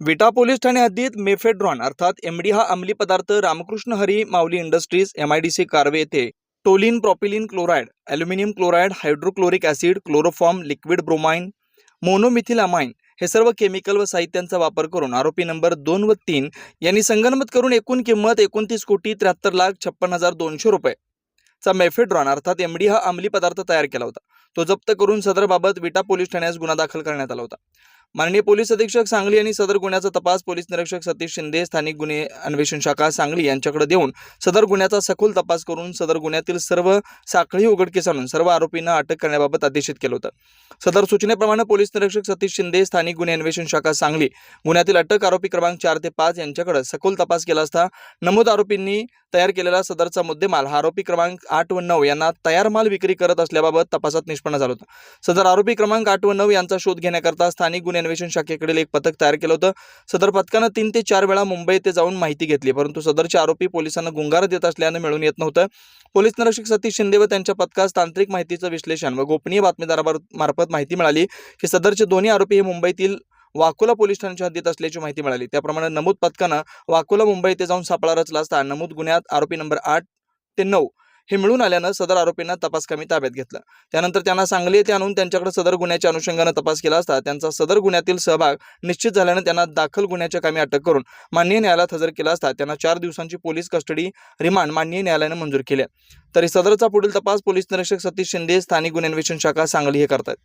विटा पोलीस ठाणे हद्दीत मेफेड्रॉन अर्थात एमडी हा अंमली पदार्थ रामकृष्ण हरी माऊली इंडस्ट्रीज एमआयडीसी कारवे येथे toluene propylene chloride aluminium chloride hydrochloric acid chloroform liquid bromine monomethyl amine हे सर्व केमिकल व साहित्यांचा वापर करून आरोपी नंबर दोन व तीन यांनी संगनमत करून एकूण किंमत एकोणतीस कोटी त्र्याहत्तर लाख छप्पन हजार दोनशे रुपये चा मेफेड्रॉन अर्थात एमडी हा अंमली पदार्थ तयार केला होता. तो जप्त करून सदरबाबत विटा पोलीस ठाण्यास गुन्हा दाखल करण्यात आला होता. माननीय पोलीस अधीक्षक सांगली यांनी सदर गुन्ह्याचा तपास पोलीस निरीक्षक सतीश शिंदे स्थानिक गुन्हे अन्वेषण शाखा सांगली यांच्याकडे देऊन सदर गुन्ह्याचा सखोल तपास करून सदर गुन्ह्यातील सर्व साखळी उघडकीस आणून सर्व आरोपींना अटक करण्याबाबत आदेशित केलं होतं. सदर सूचनेप्रमाणे पोलीस निरीक्षक सतीश शिंदे स्थानिक गुन्हे अन्वेषण शाखा सांगली गुन्ह्यातील अटक आरोपी क्रमांक चार ते पाच यांच्याकडे सखोल तपास केला असता नमूद आरोपींनी तयार केलेला सदरचा मुद्देमाल हा आरोपी क्रमांक आठ व नऊ यांना तयार माल विक्री करत असल्याबाबत तपासात निष्पन्न झालं होतं. सदर आरोपी क्रमांक आठ व नऊ यांचा शोध घेण्याकरता स्थानिक गुन्हे अन्वेषण शाखेकडील एक पथक तयार केलं होतं. सदर पथकानं तीन ते चार वेळा मुंबई येथे जाऊन माहिती घेतली. परंतु सदरचे आरोपी पोलिसांना गुंगार देत असल्यानं मिळून येत नव्हतं. पोलीस निरीक्षक सतीश शिंदे व त्यांच्या पथकास तांत्रिक माहितीचं विश्लेषण व गोपनीय बातमीदारामार्फत माहिती मिळाली की सदरचे दोन्ही आरोपी हे मुंबईतील वाकोला पोलीस ठाण्याच्या हद्दीत असल्याची माहिती मिळाली. त्याप्रमाणे नमूद पथकानं वाकोला मुंबई येथे जाऊन सापळा रचला असता नमूद गुन्ह्यात आरोपी नंबर आठ ते नऊ हे मिळून आल्यानं सदर आरोपींना तपास कमी ताब्यात घेतलं. त्यानंतर त्यांना सांगली येथे आणून त्यांच्याकडे सदर गुन्ह्याच्या अनुषंगानं तपास केला असता त्यांचा सदर गुन्ह्यातील सहभाग निश्चित झाल्यानं त्यांना दाखल गुन्ह्याच्या कामी अटक करून माननीय न्यायालयात हजर केला असता त्यांना चार दिवसांची पोलीस कस्टडी रिमांड माननीय न्यायालयानं मंजूर केल्या तरी सदरचा पुढील तपास पोलीस निरीक्षक सतीश शिंदे स्थानिक गुन्हे अन्वेषण शाखा सांगली हे करतात